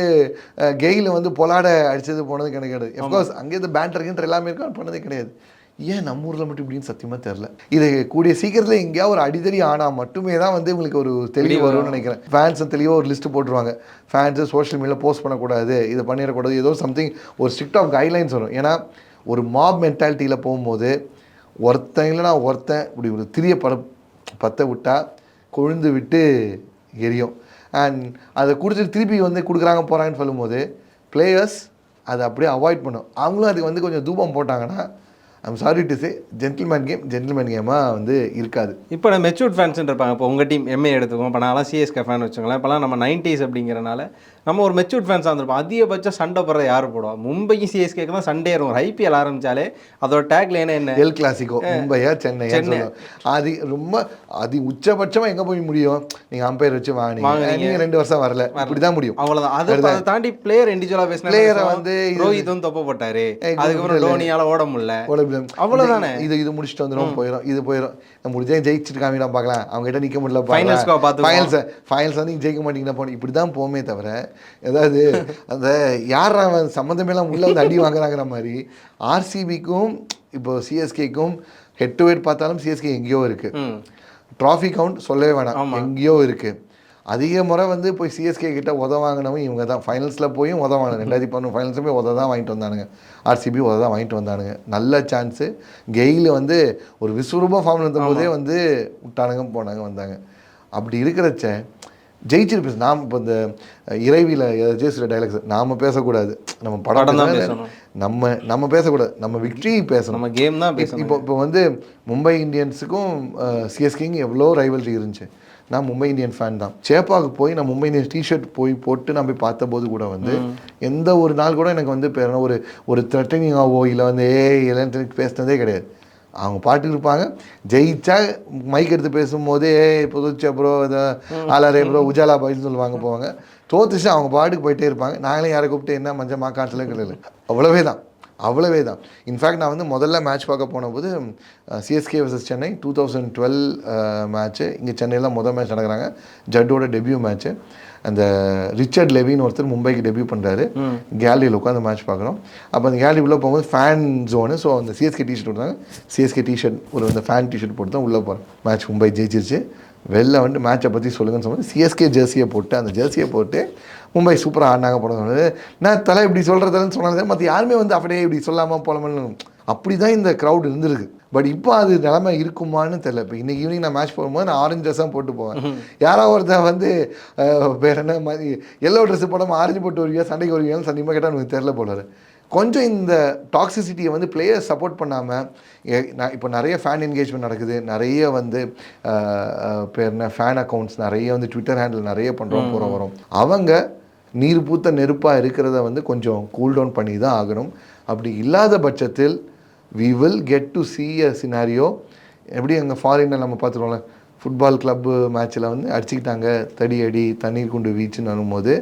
கெயில் வந்து பொலாட அடிச்சது போனது கிடையாது. எஃப்கோர்ஸ் அங்கேருந்து பேண்டர் எல்லாமே இருக்கும் பண்ணதே கிடையாது. ஏன் நம்ம ஊரில் மட்டும் இப்படின்னு சத்தியமாக தெரில இது கூடிய சீக்கிரத்தில் எங்கேயாவது ஒரு அடிதடி ஆனால் மட்டுமே தான் வந்து உங்களுக்கு ஒரு தெளிவு வரும்னு நினைக்கிறேன். ஃபேன்ஸ் தெளிவாக ஒரு லிஸ்ட் போட்டுருவாங்க. ஃபேன்ஸு சோஷியல் மீடியாவில் போஸ்ட் பண்ணக்கூடாது இதை பண்ணிடக்கூடாது ஏதோ சம்திங் ஒரு ஸ்ட்ரிக்ட் ஆஃப் கைட்லைன்ஸ் வரும். ஏன்னா ஒரு மாப் மென்டாலிட்டியில் போகும்போது ஒருத்தன் இல்லைனா ஒருத்தன் இப்படி ஒரு திரிய பட பற்ற விட்டா கொழுந்து விட்டு எரியும். அண்ட் அதை கொடுத்துட்டு திருப்பி வந்து கொடுக்குறாங்க போகிறாங்கன்னு சொல்லும்போது பிளேயர்ஸ் அதை அப்படியே அவாய்ட் பண்ணும். அவங்களும் அதுக்கு வந்து கொஞ்சம் தூபம் போட்டாங்கன்னா I'm sorry to say gentleman game gentleman கேமாக வந்து இருக்காது. இப்போ நம்ம மெச்சூர்ட் ஃபேன்ஸ் இருப்பாங்க. இப்போ உங்கள் டீம் எம்ஏ எடுத்துக்கோம் இப்போ நான்லாம் சிஎஸ்கே ஃபேன் வச்சுக்கலாம் இப்போலாம் நம்ம நைன்டிஸ் அப்படிங்கிறனால நம்ம ஒரு மெச்சூர்ட் ஃபேன்ஸாக இருந்திருப்போம். அதிகபட்சம் சண்டை போடுற யார் போடுவா? மும்பைக்கும் சிஎஸ்கேக்கு தான் சண்டே இருக்கும் ஐபிஎல் ஆரம்பிச்சாலே அதோட டேக்ல என்ன? எல் கிளாசிக்கோ மும்பையா சென்னை. சொல்லுவோம் அது ரொம்ப அது உச்சபட்சமாக எங்கே போய் முடியும்? நீங்கள் அம்பையர் வச்சு வாங்கினீங்க. நீங்கள் ரெண்டு வருஷம் வரல. இப்படி தான் முடியும். அவ்வளோதான் அது அதை தாண்டி பிளேயர் இண்டிவிஜுவலாக பேசினா அ வந்து ரோஹித் வந்து தொப்ப போட்டாரு. அதுக்கப்புறம் குட் டோனியால ஓட முடியல. அவ்வளவுதான். அவ்வளவுதானே. இது இது முடிச்சுட்டு வந்துடும் போயிடும் இது போயிடும் நம்ம முடிஞ்சா ஜெயிச்சுட்டு காமிடா பார்க்கலாம். அவங்க கிட்ட நிக்க முடியல. பார்த்துக்குவோம். ஃபைனல்ஸ் ஃபைனல்ஸ் வந்து நீங்க ஜெயிக்க மாட்டீங்கன்னா போன இப்படி தான் போமே தவிர ஏதாவது அந்த யார் அவன் சம்மந்தமே எல்லாம் உள்ள வந்து அடி வாங்குறாங்கிற மாதிரி ஆர்சிபிக்கும் இப்போ சிஎஸ்கேக்கும் ஹெட் டு ஹெட் பார்த்தாலும் சிஎஸ்கே எங்கேயோ இருக்கு. ம். ட்ராஃபி கவுண்ட் சொல்லவே வேணாம். எங்கேயோ இருக்கு. அதிக முறை வந்து போய் சிஎஸ்கே கிட்ட உத வாங்கினவங்க இவங்க தான். ஃபைனல்ஸில் போயும் உத வாங்கின. ரெண்டாயிரத்தி பதினொன்று ஃபைனல்ஸும் போய் உத தான் வாங்கிட்டு வந்தானுங்க. ஆர்சிபி உத தான் வாங்கிட்டு வந்தானுங்க. நல்ல சான்ஸு கெயில் வந்து ஒரு விஸ்வரூப ஃபார்மில் இருந்தபோதே வந்து விட்டானுங்க போனாங்க வந்தாங்க. அப்படி இருக்கிறச்ச ஜெயிச்சிருப்பேன். நாம் இப்போ இந்த இறைவியில் ஏதாச்சும் சில டைலாக்ஸ் நாம் பேசக்கூடாது. நம்ம படம் தான். நம்ம நம்ம பேசக்கூடாது. நம்ம விக்ட்ரி பேசணும். நம்ம கேம் தான் பேசணும். இப்போ இப்போ வந்து மும்பை இந்தியன்ஸுக்கும் சிஎஸ்கேக்கும் எவ்வளோ ரைவல்ரி இருந்துச்சு. நான் மும்பை இந்தியன் ஃபேன் தான். சேப்பாக்கு போய் நான் மும்பை இந்தியன்ஸ் டிஷர்ட் போய் போட்டு நான் போய் பார்த்தபோது கூட வந்து எந்த ஒரு நாள் கூட எனக்கு வந்து பேர் ஒரு ஒரு த்ரெட்டனிங்காவோ இல்லை வந்து ஏ இல்லைன்னு பேசினதே கிடையாது. அவங்க பாட்டுக்கு இருப்பாங்க. ஜெயிச்சா மைக் எடுத்து பேசும்போது ஏ புதுச்சா ப்ரோ இதை ஆலாரே ப்ரோ உஜாலா பாய்ஸ்னு சொல்லுவாங்க போவாங்க. தோத்துச்சு அவங்க பாட்டுக்கு போயிட்டே இருப்பாங்க. நாங்களே யாரை கூப்பிட்டு என்ன மஞ்சள் மாக்காட்டில் கிடையாது அவ்வளவே தான். அவ்வளவே தான். இன்ஃபேக்ட் நான் வந்து முதல்ல மேட்ச் பார்க்க போனபோது CSK vs Chennai two thousand twelve match இங்கே சென்னையில் முதல் மேட்ச் நடக்கிறாங்க. ஜட்டோட டெபியூ மேட்ச்சு அந்த ரிச்சர்ட் லெவின்னு ஒருத்தர் மும்பைக்கு டெபியூ பண்ணுறாரு கேலரியில் உட்காந்து மேட்ச் பார்க்குறோம். அப்போ அந்த கேலரி உள்ளே போகும்போது ஃபேன் ஜோனு ஸோ அந்த சிஎஸ்கே டிஷர்ட் கொடுத்தாங்க சிஎஸ்கே டிஷர்ட் ஒரு அந்த ஃபேன் டிஷர்ட் போட்டு தான் உள்ளே போகிறேன் மேட்ச் மும்பை ஜெயிச்சிருச்சு. வெளில வந்து மேட்சை பற்றி சொல்லுங்கன்னு சொன்னது சிஎஸ்கே ஜெர்சியை போட்டு அந்த ஜெர்சியை போட்டு மும்பை சூப்பராக ஆடினாங்க போட சொன்னது. நான் தலை இப்படி சொல்கிறதுன்னு சொன்னது மற்ற யாருமே வந்து அப்படியே இப்படி சொல்லாமல் போலாமல் அப்படி தான் இந்த க்ரௌட் இருந்திருக்கு. பட் இப்போ அது நிலைமை இருக்குமான்னு தெரியல. இப்போ இன்னைக்கு ஈவினிங் நான் மேட்ச் போகும்போது நான் ஆரஞ்சு ட்ரெஸ் தான் போட்டு போவேன். யாராவது ஒருத்தன் வந்து வேற என்ன மாதிரி எல்லோ ட்ரெஸ் போடாமல் ஆரஞ்சு போட்டு வருவியா சண்டைக்கு வருவியான்னு சந்தியமாக கேட்டால் எனக்கு தெரில போலாரு கொஞ்சம் இந்த டாக்ஸிசிட்டியை வந்து பிளேயர்ஸ் சப்போர்ட் பண்ணாமல் இப்போ நிறைய ஃபேன் என்கேஜ்மெண்ட் நடக்குது. நிறைய வந்து பேர் என்ன ஃபேன் அக்கௌண்ட்ஸ் நிறைய வந்து ட்விட்டர் ஹேண்டில் நிறைய பண்ணுறோம் போகிறோம் வரோம். அவங்க நீர் பூத்த நெருப்பாக இருக்கிறத வந்து கொஞ்சம் கூல் டவுன் பண்ணி தான் ஆகணும். அப்படி இல்லாத பட்சத்தில் we will get to see a scenario. எப்படி எங்கள் ஃபாரினில் நம்ம பார்த்துருவோம்ல ஃபுட்பால் கிளப்பு மேட்ச்சில் வந்து அடிச்சுக்கிட்டாங்க தடி அடி தண்ணீர் குண்டு வீச்சுன்னு வரும்போது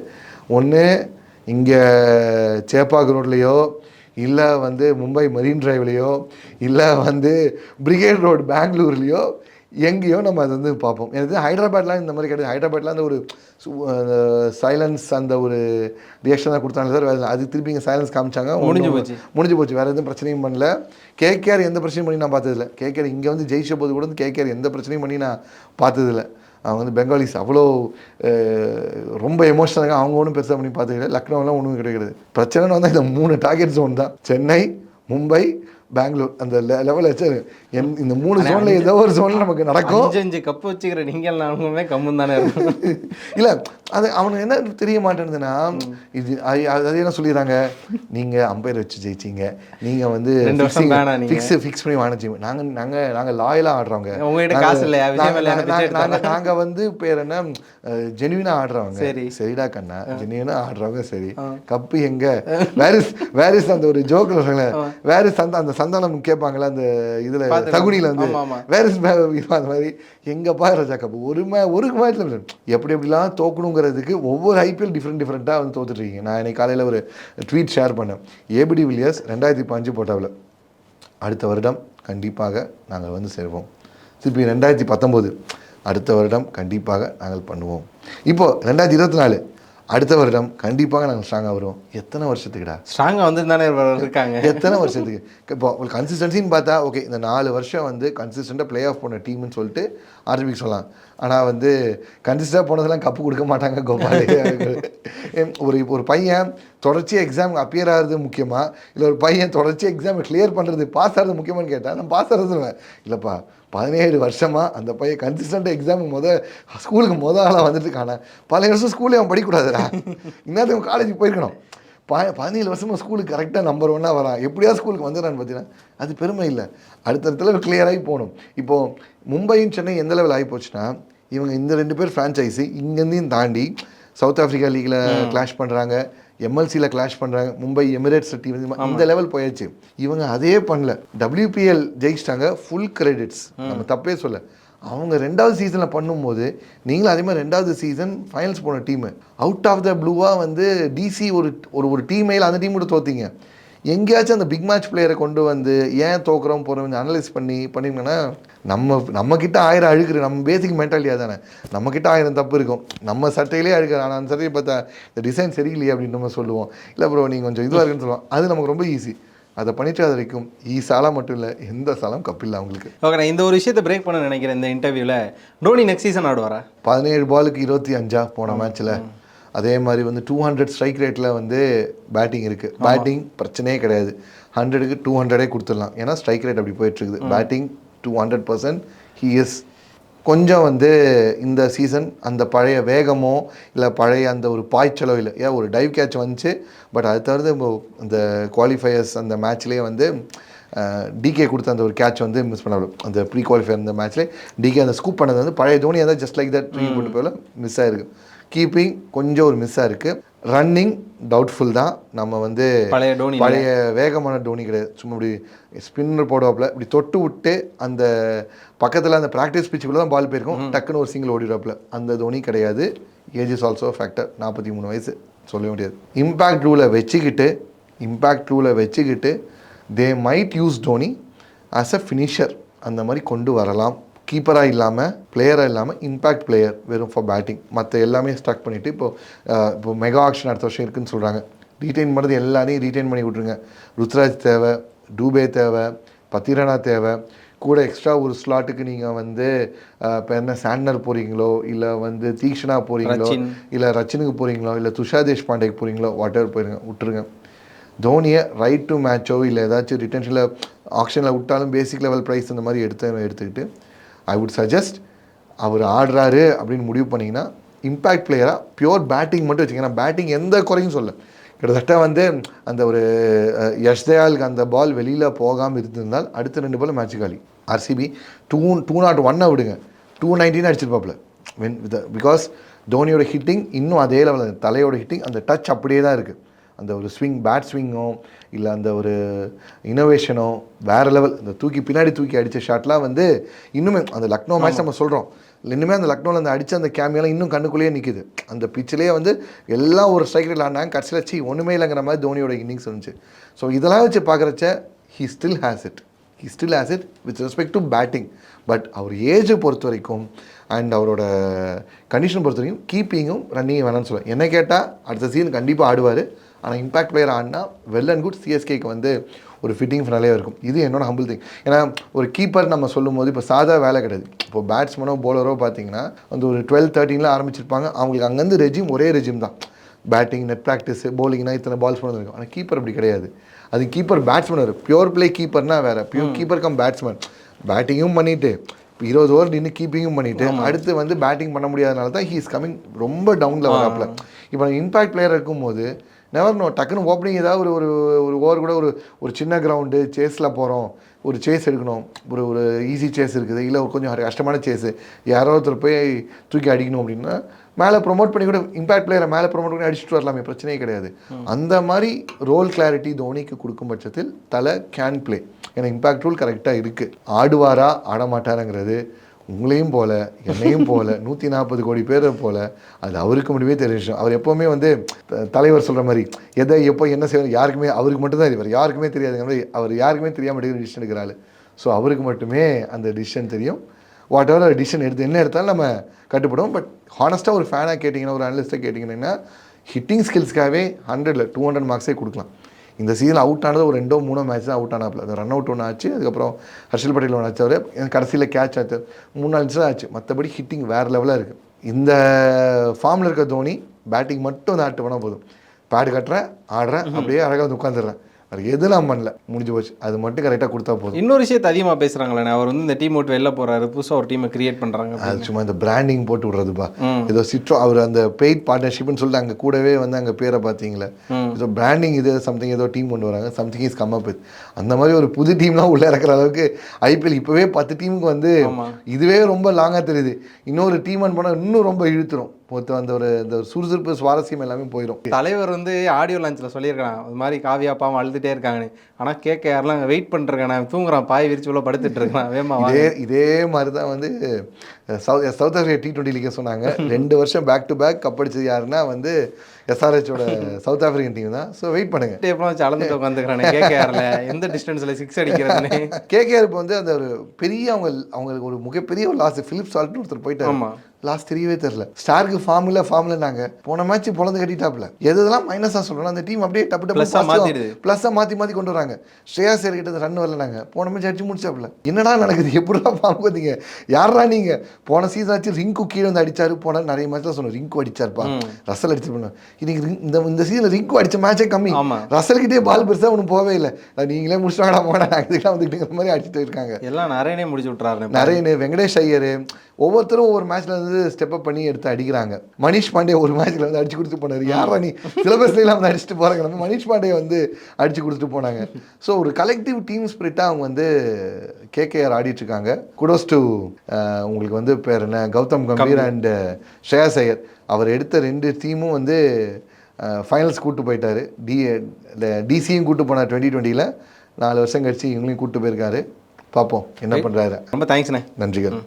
ஒன்று இங்கே சேப்பாக் ரோட்லேயோ இல்லை வந்து மும்பை மரீன் டிரைவ்லேயோ இல்லை வந்து பிரிகேட் ரோடு பெங்களூர்லேயோ எங்கேயோ நம்ம அதை வந்து பார்ப்போம். எனக்கு ஹைதராபாத்லாம் இந்த மாதிரி கிடையாது. ஹைதராபாத்லாம் அந்த ஒரு சைலன்ஸ் அந்த ஒரு ரியாக்ஷன் தான் கொடுத்தாங்க சார். வேற அது திருப்பி இங்கே சைலன்ஸ் காமிச்சாங்க. முடிஞ்சு போச்சு. முடிஞ்சு போச்சு. வேறு எதுவும் பிரச்சனையும் பண்ணல. கேகேஆர் எந்த பிரச்சனையும் பண்ணி நான் பார்த்ததில்ல. கேகேஆர் இங்கே வந்து ஜெயிச்ச போது கூட வந்து கேகேஆர் எந்த பிரச்சனையும் பண்ணி நான் பார்த்ததில்ல. அவங்க வந்து பெங்காலிஸ். அவ்வளோ ரொம்ப எமோஷனலாக அவங்க ஒன்றும் பெருசாக பண்ணி பார்த்துக்கல. லக்னோலாம் ஒன்றும் கிடைக்கிறது பிரச்சனைன்னு வந்தால் இந்த மூணு டார்கெட் ஜோன் தான். சென்னை மும்பை பெங்களூர் அந்த லெவல் வச்சு என் இந்த மூணு ஜோனில் ஏதோ ஒரு ஜோனில் நமக்கு நடக்கும். அஞ்சு அஞ்சு கப்பு வச்சுக்கிற நீங்கள் நானுமே கம்முன்னு தானே இருக்கும் [laughs] இல்லை அது அவனுக்கு என்ன தெரிய மாட்டேங்குதுன்னா இது அது- என்ன சொல்லிடுறாங்க? நீங்கள் அம்பையர் வச்சு ஜெயிச்சீங்க. நீங்கள் வந்து. ஃபிக்ஸ் ஃபிக்ஸ் பண்ணி வாங்கிச்சு நாங்கள் நாங்கள் நாங்கள் லாயலாக ஆடுறவங்க. உங்ககிட்ட காசு இல்லையா? நாங்கள் நாங்கள் வந்து பேர் என்ன? ஜெனுவினா ஆடுறவங்க. சரி. சரிடா கண்ணா. ஜெனுவினா ஆடுறவங்க சரி. கப்பு எங்க? வேரிஸ் வேரிஸ் அந்த ஒரு ஜோக்கில் சொல்லுங்க வேரிஸ் அந்த அந்த சந்தானம் கேட்பாங்களே அந்த இதுல. தகுனியில் வந்து. வேரிஸ் அந்த மாதிரி எங்கப்பா ராஜா கப்பு ஒரு மே ஒரு மேட்ச்ல எப்படி எப்படிலாம் தோக்கணுங்கிறதுக்கு ஒவ்வொரு ஐபிஎல் டிஃப்ரெண்ட் டிஃப்ரெண்ட்டாக வந்து தோத்துட்ருக்கீங்க நான் இன்னைக்கு காலையில் ஒரு ட்வீட் ஷேர் பண்ணேன். ஏபிடி வில்லியர்ஸ் ரெண்டாயிரத்தி பஞ்சு போட்டாவில் அடுத்த வருடம் கண்டிப்பாக நாங்கள் வந்து சேர்வோம் திருப்பி ரெண்டாயிரத்தி பத்தொம்போது அடுத்த வருடம் கண்டிப்பாக நாங்கள் பண்ணுவோம். இப்போ ரெண்டாயிரத்தி இருபத்தி நாலு அடுத்த வருடம் கண்டிப்பாக நாங்கள் ஸ்ட்ராங்காக வருவோம். எத்தனை வருஷத்துக்குடா? ஸ்ட்ராங்காக வந்து தானே இருக்காங்க. எத்தனை வருஷத்துக்கு? இப்போ ஒரு கன்சிஸ்டன்சின்னு பார்த்தா ஓகே இந்த நாலு வருஷம் வந்து கன்சிஸ்டண்ட்டாக ப்ளே ஆஃப் பண்ண டீம்னு சொல்லிட்டு ஆர்பிக்கு சொல்லலாம். ஆனால் வந்து கன்சிஸ்டாக போனதெல்லாம் கப்பு கொடுக்க மாட்டாங்க கோபால் ஒரு இப்போ ஒரு பையன் தொடர்ச்சியாக எக்ஸாம் அப்பியர் ஆகிறது முக்கியமாக இல்லை ஒரு பையன் தொடர்ச்சியாக எக்ஸாம் கிளியர் பண்ணுறது பாஸ் ஆகிறது முக்கியமான்னு கேட்டால் நான் பாஸ் ஆகிறது சொல்லுவேன். இல்லைப்பா பதினேழு வருஷமாக அந்த பையன் கன்சிஸ்டண்ட்டாக எக்ஸாமுக்கு முத ஸ்கூலுக்கு முத ஆளாக வந்துட்டு இருக்கானே? பல வருஷம் ஸ்கூலே அவன் படிக்கக்கூடாதுடா. இன்னும் காலேஜுக்கு போயிருக்கணும். ப பதினேழு வருஷமாக ஸ்கூலுக்கு கரெக்டாக நம்பர் ஒன்னாக வரான். எப்படியா ஸ்கூலுக்கு வந்துடுறான்னு பார்த்தீங்கன்னா அது பெருமை இல்லை. அடுத்தடுத்த கிளியராகி போகணும். இப்போது மும்பையும் சென்னை எந்த லெவல் ஆகி போச்சுன்னா இவங்க இந்த ரெண்டு பேர் ஃப்ரான்ச்சைஸி இங்கேருந்தையும் தாண்டி சவுத் ஆஃப்ரிக்கா லீக்ல கிளாஷ் பண்ணுறாங்க எம்எல்சியில் கிளாஷ் பண்ணுறாங்க மும்பை எமிரேட்ஸ் டீம் இந்த லெவல் போயாச்சு. இவங்க அதே பண்ணல. WPL ஜெயிச்சிட்டாங்க ஃபுல் கிரெடிட்ஸ் நம்ம தப்பே சொல்ல அவங்க ரெண்டாவது சீசனில் பண்ணும்போது நீங்களும் அதே மாதிரி ரெண்டாவது சீசன் ஃபைனல்ஸ் போன டீமு அவுட் ஆஃப் த ப்ளூவாக வந்து டிசி ஒரு ஒரு ஒரு டீமையில் அந்த டீம் கூட தோத்தீங்க. எங்கேயாச்சும் அந்த பிக் மேட்ச் பிளேயரை கொண்டு வந்து ஏன் தோக்குறோம் போகிறோம் அனலைஸ் பண்ணி பண்ணிங்கன்னா நம்ம நம்ம கிட்ட ஆயிரம் அழுக்குற நம்ம பேசிக் மென்டாலிட்டியாக தானே நம்ம கிட்ட ஆயிரம் தப்பு இருக்கும். நம்ம சட்டையிலே அழுக்கு ஆனால் அந்த சட்டையை பார்த்தா இந்த டிசைன் சரியில்லையே அப்படின்னு நம்ம சொல்லுவோம். இல்லை ப்ரோ நீங்கள் கொஞ்சம் இதுவாக இருக்குன்னு சொல்லுவோம். அது நமக்கு ரொம்ப ஈஸி அதை பண்ணிட்டு அது வரைக்கும் ஈஸாலா மட்டும் இல்லை எந்த சாலம் கப்பில்லை அவங்களுக்கு. ஓகே நான் இந்த ஒரு விஷயத்தை பிரேக் பண்ண நினைக்கிறேன் இந்த இன்டர்வியூவில் டோனி நெக்ஸ்ட் சீசன் ஆடுவாரா? பதினேழு பாலுக்கு இருபத்தி அஞ்சா போன மேட்ச்சில் அதே மாதிரி வந்து டூ ஹண்ட்ரட் ஸ்ட்ரைக் ரேட்டில் வந்து பேட்டிங் இருக்குது பேட்டிங் பிரச்சனையே கிடையாது. ஹண்ட்ரடுக்கு டூ ஹண்ட்ரடே கொடுத்துடலாம். ஏன்னா ஸ்ட்ரைக் ரேட் அப்படி போயிட்டு இருக்குது. Batting two hundred percent he is கொஞ்சம் வந்து இந்த சீசன் அந்த பழைய வேகமோ இல்லை பழைய அந்த ஒரு பாய்ச்சலோ இல்லை. ஏன் ஒரு டைவ் கேட்ச் வந்துச்சு பட் அது தவிர்த்து அந்த குவாலிஃபயர்ஸ் அந்த மேட்ச்லேயே வந்து டிகே கொடுத்த அந்த ஒரு கேட்ச் வந்து மிஸ் பண்ண அந்த ப்ரீ குவாலிஃபயர் அந்த மேட்ச்லேயே டிகே அந்த ஸ்கூப் பண்ணது வந்து பழைய தோனி அதான் ஜஸ்ட் லைக் தட் ட்ரீ போட்டு போல மிஸ் ஆயிருக்கு. கீப்பிங் கொஞ்சம் ஒரு மிஸ் ஆயிருக்கு ரன்னிங் டவுட்ஃபுல் தான். நம்ம வந்து பழைய டோனி பழைய வேகமான டோனி கிடையாது. சும்மா இப்படி ஸ்பின்னர் போடுவாப்புல. இப்படி தொட்டு விட்டு அந்த பக்கத்தில் அந்த ப்ராக்டிஸ் பிச்சுக்குள்ள தான் பால் போயிருக்கும். டக்குன்னு ஒரு சிங்கிள் ஓடிடுவாப்புல. அந்த தோனி கிடையாது. ஏஜ் இஸ் ஆல்சோ ஃபேக்டர் நாற்பத்தி மூணு வயசு. சொல்ல முடியாது இம்பேக்ட் ரூலை வச்சுக்கிட்டு இம்பேக்ட் ரூலை வச்சுக்கிட்டு they might use Dhoni as a finisher அந்த மாதிரி கொண்டு வரலாம். கீப்பராக இல்லாமல் பிளேயராக இல்லாமல் இம்பேக்ட் பிளேயர் வெறும் ஃபார் பேட்டிங் மற்ற எல்லாமே ஸ்டார்ட் பண்ணிவிட்டு இப்போ அஹ், இப்போ மெகா ஆக்ஷன் அடுத்த வருஷம் இருக்குன்னு சொல்கிறாங்க ரீட்டைன் பண்ணுறது எல்லாரையும் ரீட்டைன் பண்ணி விட்ருங்க ருத்ராஜ் தேவை டூபே தேவை பத்திரனா தேவை. கூட எக்ஸ்ட்ரா ஒரு ஸ்லாட்டுக்கு நீங்கள் வந்து இப்போ என்ன சாண்டர் போகிறீங்களோ இல்லை வந்து தீக்ஷனா போகிறீங்களோ. இல்லை ரச்சினுக்கு போகிறீங்களோ இல்லை துஷா தேஷ்பாண்டேக்கு போகிறீங்களோ வாட் எவர் போயிருங்க விட்டுருங்க. தோனியை ரைட் டு மேட்சோ இல்லை ஏதாச்சும் ரிட்டன்ஷனில் ஆக்ஷனில் விட்டாலும் பேசிக் லெவல் ப்ரைஸ் அந்த மாதிரி எடுத்து எடுத்துக்கிட்டு ஐ வுட் சஜஸ்ட் அவர் ஆடுறாரு அப்படின்னு முடிவு பண்ணிங்கன்னா இம்பேக்ட் பிளேயராக பியூர் பேட்டிங் மட்டும் வச்சுக்கோங்க. பேட்டிங் எந்த குறையும் சொல்ல. கிட்டத்தட்ட வந்து அந்த ஒரு யஷ்தயாலுக்கு அந்த பால் வெளியில் போகாமல் இருந்திருந்தால் அடுத்த ரெண்டு பால் மேட்ச் காலி. ஆர்சிபி டூ டூ நாட் ஒன்னை விடுங்க. டூ நைன்டீன் அடிச்சிருப்பாப்புல. வென் வித் பிகாஸ் தோனியோட ஹிட்டிங் இன்னும் அதே லெவலில் தலையோட ஹிட்டிங் அந்த டச் அப்படியே தான் இருக்குது அந்த ஒரு ஸ்விங் பேட் ஸ்விங்கோ இல்லை அந்த ஒரு இனோவேஷனோ வேறு லெவல் இந்த தூக்கி பின்னாடி தூக்கி அடித்த ஷாட்லாம் வந்து இன்னுமே அந்த லக்னோ மேட்ச் நம்ம சொல்கிறோம் இன்னுமே அந்த லக்னோவில் அந்த அடித்த அந்த கேமியெல்லாம் இன்னும் கண்ணுக்குள்ளேயே நிற்குது அந்த பிச்சிலேயே வந்து எல்லாம் ஒரு ஸ்ட்ரைக் ரேட் ஆடினாங்க கடைசியில் சி ஒன்றுமே இல்லைங்கிற மாதிரி தோனியோட இன்னிங்ஸ் இருந்துச்சு. ஸோ இதெல்லாம் வச்சு பார்க்குறச்ச he still has it he still has it with respect to batting but அவர் ஏஜை பொறுத்த வரைக்கும் அண்ட் அவரோட கண்டிஷன் பொறுத்த வரைக்கும் கீப்பிங்கும் ரன்னிங்கும் வேணாம்னு சொல்லுவேன். என்ன கேட்டால் அடுத்த சீசன் கண்டிப்பாக ஆடுவார். ஆனால் இம்பாக்ட் பிளேயர் ஆடினா வெல் அண்ட் குட் சிஎஸ்கேக்கு வந்து ஒரு ஃபிட்டிங் ஃபினாலே இருக்கும். இது என்னோட ஹம்பிள் திங் ஏன்னா ஒரு கீப்பர் நம்ம சொல்லும்போது இப்போ சாதா வேலை கிடையாது. இப்போ பேட்ஸ்மனோ bowler-ஓ பார்த்தீங்கன்னா அந்த ஒரு டுவெல் தேர்ட்டீனில் ஆரம்பிச்சிருப்பாங்க. அவங்களுக்கு அங்கேருந்து ரெஜிம் ஒரே ரெஜிம் தான். பேட்டிங் நெட் ப்ராக்டிஸ் bowlingனா இத்தனை பால்ஸ் பண்ண இருக்கும். ஆனால் கீப்பர் அப்படி கிடையாது. அது கீப்பர் பேட்ஸ்மேன் பியூர் பிளே கீப்பர்னா வேற. பியூர் கீப்பர் கம் பேட்ஸ்மேன் பேட்டிங்கும் பண்ணிட்டு இப்போ இருபது ஓவர் நின்று கீப்பிங்கும் பண்ணிட்டு அடுத்து வந்து பேட்டிங் பண்ண முடியாதனால தான் ஹீ இஸ் கமிங் ரொம்ப டவுனில் வராப்ல இப்போ இம்பாக்ட் பிளேயர் இருக்கும்போது நெவர் நோ டக்குன்னு ஓப்பனிங் ஏதாவது ஒரு ஒரு ஒரு ஓவர் கூட ஒரு ஒரு சின்ன கிரவுண்டு சேஸில் போகிறோம் ஒரு சேஸ் எடுக்கணும். ஒரு ஒரு ஈஸி சேஸ் இருக்குது. இல்லை ஒரு கொஞ்சம் கஷ்டமான சேஸு யாரோ ஒருத்தர் போய் தூக்கி அடிக்கணும் அப்படின்னா மேலே ப்ரோமோட் பண்ணி கூட இம்பாக்ட் பிளேயரை மேலே ப்ரோமோட் பண்ணி அடிச்சுட்டு வரலாமே பிரச்சனையே கிடையாது. அந்த மாதிரி ரோல் கிளாரிட்டி தோனிக்கு கொடுக்கும் பட்சத்தில் தலை கேன் ப்ளே ஏன்னா இம்பாக்ட் ரூல் கரெக்டாக இருக்குது ஆடுவாரா ஆடமாட்டாருங்கிறது உங்களையும் போல என்னையும் போல [laughs] நூற்றி நாற்பது கோடி பேரை போல அது அவருக்கு மட்டுமே விஷயம். அவர் எப்போவுமே வந்து தலைவர் சொல்கிற மாதிரி எதை எப்போ என்ன செய்யணும் யாருக்குமே அவருக்கு மட்டும்தான் தெரியும். யாருக்குமே தெரியாதுங்க மாதிரி அவர் யாருக்குமே தெரியாமல் எடுக்கிற டிசிஷன் எடுக்கிறாள் ஸோ அவருக்கு மட்டுமே அந்த டிசிஷன் தெரியும். வாட் எவர் டிசிஷன் எடுத்து என்ன எடுத்தாலும் நம்ம கட்டுப்படுவோம். பட் ஹானஸ்ட்டாக ஒரு ஃபேனாக கேட்டிங்கன்னா ஒரு அனலிஸ்ட்டாக கேட்டிங்கன்னா ஹிட்டிங் ஸ்கில்ஸ்க்காகவே ஹண்ட்ரட்ல டூ ஹண்ட்ரட் மார்க்ஸே கொடுக்கலாம். இந்த சீசன் அவுட் ஆனது ஒரு ரெண்டோ மூணோ மேட்ச் தான் அவுட் ஆனாப்புல. அந்த ரன் அவுட் ஒன்று ஆச்சு அதுக்கப்புறம் ஹர்ஷல் பட்டேல் ஒன்று ஆச்சு அவர் கடைசியில் கேட்ச் ஆச்சு. மூணு நாலு நிமிஷம் ஆச்சு. மற்றபடி ஹிட்டிங் வேறு லெவலாக இருக்குது இந்த ஃபார்மில் இருக்க தோனி பேட்டிங் மட்டும் வந்து ஆட்டு பண்ணால் போதும். பேடு கட்டுறேன் ஆடுறேன் அப்படியே அழகாக வந்து உட்காந்துடுறேன் அது எது நான் பண்ணல. முடிஞ்சு போச்சு. அது மட்டும் கரெக்டாக கொடுத்தா போதும். இன்னொரு விஷயத்தை அதிகமாக பேசுகிறாங்களே அவர் வந்து இந்த டீம் விட்டு வெளில போறாரு. புதுசாக ஒரு டீமை கிரியேட் பண்ணுறாங்க அது சும்மா இந்த பிராண்டிங் போட்டு விடுறதுப்பா. ஏதோ சிட்ரோ அவர் அந்த பெய்ட் பார்ட்னர்ஷிப்னு சொல்லிட்டு அங்கே கூடவே வந்து அங்கே பேரை பார்த்தீங்களே. ஏதோ பிராண்டிங் இது சம்திங் ஏதோ டீம் கொண்டு வராங்க. சம்திங் இஸ் கம் அப் அந்த மாதிரி ஒரு புது டீம்லாம் உள்ளே இறக்குற அளவுக்கு ஐபிஎல் இப்போவே பத்து டீமுக்கு வந்து இதுவே ரொம்ப லாங்காக தெரியுது. இன்னொரு டீம் போனால் இன்னும் ரொம்ப இழுத்துரும். மொத்தம் அந்த ஒரு இந்த சுறுசுறுப்பு சுவாரஸ்யம் எல்லாமே போயிடும் தலைவர் வந்து ஆடியோ லான்ச்சில் சொல்லியிருக்கான் இது மாதிரி காவியா பாவம் அழுதுட்டே இருக்காங்கன்னு. ஆனால் கேட்க யாரெல்லாம் வெயிட் பண்ணிருக்கான் நான் தூங்குறான். பாய் விரிச்சு உள்ள படுத்துட்டு இருக்கான். வேமா இதே இதே மாதிரி தான் வந்து South South Africa T twenty league சொன்னாங்க. [laughs] ரெண்டு வருஷம் பேக் டு பேக் கப் அடிச்சது யாருன்னா வந்து எஸ்ஆர்ஹெச்சோட சவுத் ஆஃப்ரிக்கன் டீம் தான். ஸோ வெயிட் பண்ணுங்க. வச்சு அளந்துட்டு உட்காந்துக்கிறானே கேட்க யாரில் எந்த டிஸ்டன்ஸில் சிக்ஸ் அடிக்கிறதுன்னு. [laughs] கேகேஆர் இப்போ வந்து அந்த ஒரு பெரிய அவங்க அவங்களுக்கு ஒரு மிகப்பெரிய ஒரு லாஸ் பிலிப் சால்ட்னு ஒருத்தர் போயிட்டாரு. லாஸ்ட் தெரியவே தெரியல. ஸ்டாருக்கு ஃபார்ம் இல்லை ஃபார்ம்ல நாங்க போன மேட்ச் பொழந்து கட்டிட்டாப்ல எது இதெல்லாம் மைனஸாக சொல்றோம். அந்த டீம் அப்படியே டப்பு. டப்பு ப்ளஸ்ஸாக மாற்றி மாற்றி கொண்டு வராங்க. ஸ்ரேயா சேர் கிட்ட ரன் வரல நாங்க போன மேட்ச் அடிச்சு முடிச்சாப்ல என்னடா நடக்குது? எப்படிலாம் ஃபார்ம் வந்தீங்க யாரா நீங்க? போன சீசன் ஆச்சு ரிங்கு கீழே வந்து அடிச்சாரு. போன நிறைய மேட்ச்ல சொன்னோம். ரிங்கு அடிச்சாருப்பா. ரசல் அடிச்சிருப்பேன் இன்னைக்கு ரிங்- இந்த இந்த சீசன் ரிங்கு அடிச்ச மேட்சே கம்மி. ரசல்கிட்டே பால் பெருசா ஒன்றும் போவே இல்லை. நீங்களே முடிச்சிட்டாங்கடா போடா இதுக்கெல்லாம் மாதிரி அடிச்சுட்டு இருக்காங்க எல்லாம் நிறையனே முடிச்சு விட்றாரு நரேன் வெங்கடேஷ் ஐயர் ஒவ்வொருத்தரும் ஒவ்வொரு மேட்ச்ல வந்து ஸ்டெப் அப் பண்ணி எடுத்து அடிக்கிறாங்க. மணிஷ் பாண்டே ஒரு மேட்ச்ல வந்து அடிச்சு கொடுத்து போனாரு. யாரா நீ? சிலபஸ்லாம் வந்து அடிச்சுட்டு போறாங்க நம்ம மணிஷ் பாண்டே வந்து அடிச்சு கொடுத்துட்டு போனாங்க. ஸோ ஒரு கலெக்டிவ் டீம் ஸ்பிரிட்டா அவங்க வந்து கேகேஆர் ஆடிட்டு இருக்காங்க. குடோஸ் டு உங்களுக்கு வந்து பேர் என்ன? கௌதம் கம்பீர் அண்ட் ஸ்ரேயாஸ் ஐயர். அவர் எடுத்த ரெண்டு டீமும் வந்து ஃபைனல்ஸ் கூட்டு போயிட்டாரு. டி டிசியும் கூட்டு போனார் டுவெண்ட்டி டுவெண்ட்டியில் நாலு வருஷம் கழிச்சு இவங்களையும் கூட்டு போயிருக்காரு. பார்ப்போம் என்ன பண்ணுறாரு ரொம்ப தேங்க்ஸ்ண்ணே நன்றிகள்.